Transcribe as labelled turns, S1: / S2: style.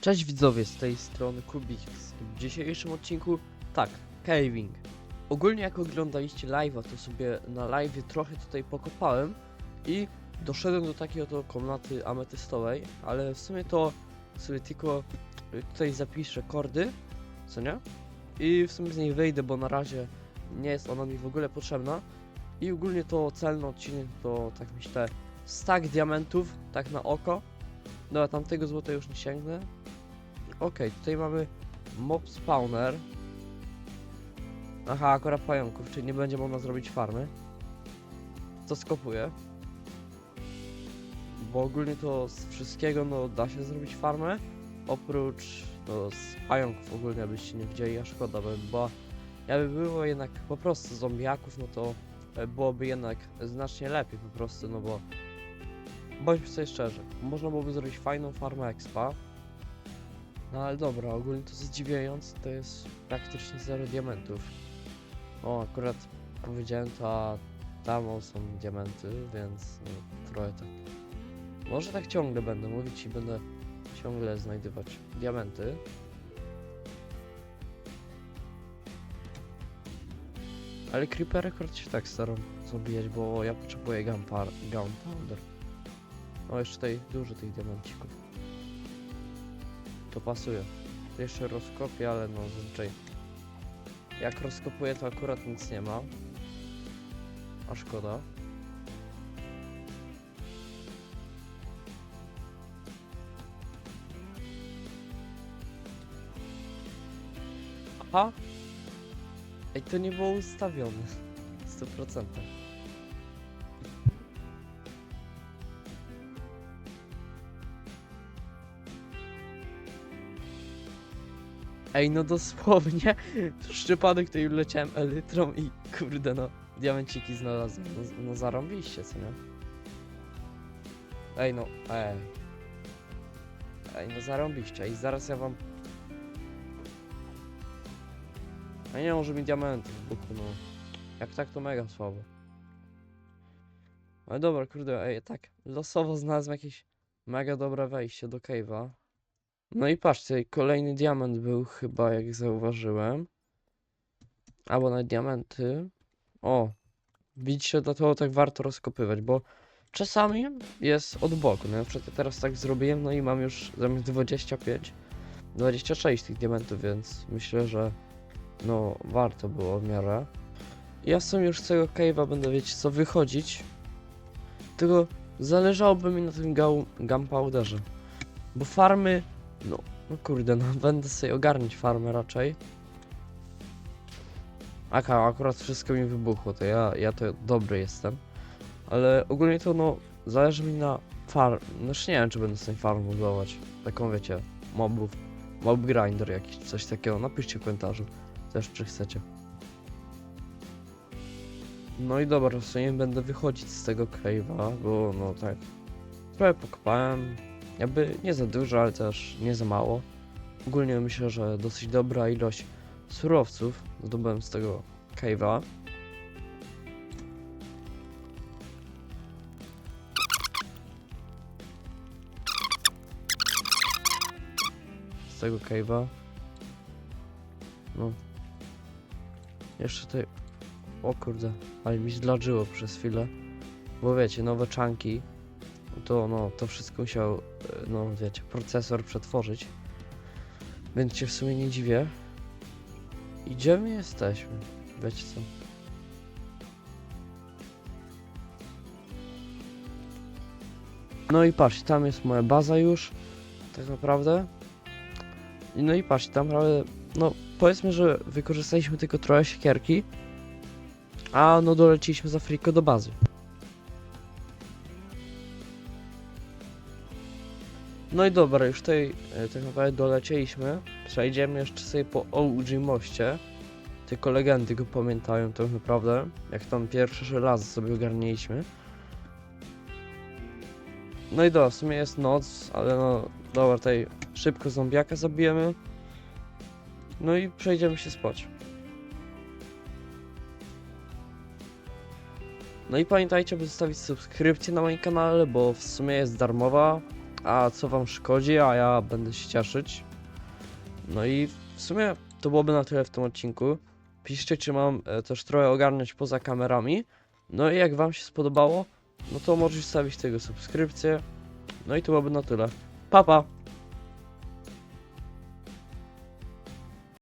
S1: Cześć widzowie, z tej strony Kubik. W dzisiejszym odcinku, tak, caving. Ogólnie jak oglądaliście live'a, to sobie na live'ie trochę tutaj pokopałem i doszedłem do takiej oto komnaty ametystowej, ale w sumie to sobie tylko y, tutaj zapiszę kordy, co nie? I w sumie z niej wyjdę, bo na razie nie jest ona mi w ogóle potrzebna. I ogólnie to celny odcinek to, tak myślę, stack diamentów, tak na oko. Dobra, tamtego złota już nie sięgnę. Okej, tutaj mamy mob spawner. Aha, akurat pająków, czyli nie będzie można zrobić farmy. To skopuję. Bo ogólnie to z wszystkiego no da się zrobić farmę. Oprócz no, z pająków ogólnie byście nie widzieli, a szkoda była. Jakby było jednak po prostu zombiaków, no to e, byłoby jednak znacznie lepiej po prostu, no bo bądźmy sobie szczerzy, można byłoby zrobić fajną farmę expa, no ale dobra, ogólnie to zdziwiające to jest praktycznie zero diamentów. O, akurat powiedziałem to, a tam są diamenty, więc no, trochę tak. Może tak ciągle będę mówić i będę ciągle znajdywać diamenty. Ale creepery akurat się tak staram zabijać, bo ja potrzebuję gunpowder. O, jeszcze tutaj dużo tych diamencików. To pasuje. Jeszcze rozkopię, ale no zazwyczaj jak rozkopuję to akurat nic nie ma. A szkoda. Aha! Ej, to nie było ustawione. 100%. Ej, no dosłownie, przez przypadek to już leciałem elytrą i kurde no, diamenciki znalazłem. No, no zarąbiście, co nie? Ej no, ej. Ej, no zarąbiście i zaraz ja wam... A nie, może mi diamenty wybuchły, no. Jak tak, to mega słabo. Ale dobra, kurde, ej, tak, losowo znalazłem jakieś mega dobre wejście do cave'a. No i patrzcie, kolejny diament był chyba, jak zauważyłem. Albo na diamenty. O, widzicie, dlatego tak warto rozkopywać, bo czasami jest od boku. No, na przykład ja teraz tak zrobiłem, no i mam już zamiast 25, 26 tych diamentów, więc myślę, że no warto było w miarę. Ja w sumie już z tego cave'a będę, wiecie co, wychodzić. Tylko zależałoby mi na tym gunpowderze. Bo farmy no, no kurde, no będę sobie ogarniać farmę raczej. Aka, akurat wszystko mi wybuchło, to ja, ja to dobry jestem. Ale ogólnie to no, zależy mi na farm... Znaczy nie wiem, czy będę sobie farm budować. Taką wiecie, mobów. Mob grinder jakiś, coś takiego. Napiszcie w komentarzu też, czy chcecie. No i dobra, w sumie będę wychodzić z tego cave'a, bo no tak. Trochę pokopałem, jakby nie za dużo, ale też nie za mało. Ogólnie myślę, że dosyć dobra ilość surowców zdobyłem z tego cave'a. Z tego cave'a. No. Jeszcze tutaj... O kurde, ale mi zdlażyło przez chwilę. Bo wiecie, nowe czanki to no, to wszystko musiał, e, no wiecie, procesor przetworzyć. Więc się w sumie nie dziwię. I Gdzie my jesteśmy? Wiecie co? No i patrzcie, tam jest moja baza już, tak naprawdę. No i patrzcie, tam naprawdę, no powiedzmy, że wykorzystaliśmy tylko trochę siekierki, a no doleciliśmy za friko do bazy. No i dobra, już tutaj e, tak naprawdę dolecieliśmy. Przejdziemy jeszcze sobie po OG moście. Tylko legendy go pamiętają tak naprawdę. Jak tam pierwsze żelazo sobie ogarnęliśmy. No i do, w sumie jest noc, ale no dobra, tutaj szybko zombiaka zabijemy. No i przejdziemy się spać. No i pamiętajcie, by zostawić subskrypcję na moim kanale, bo w sumie jest darmowa. A co wam szkodzi, a ja będę się cieszyć. No i w sumie to byłoby na tyle w tym odcinku. Piszcie, czy mam e, też trochę ogarnąć poza kamerami. No i jak wam się spodobało, no to możesz stawić tego subskrypcję. No i to byłoby na tyle. Pa, pa!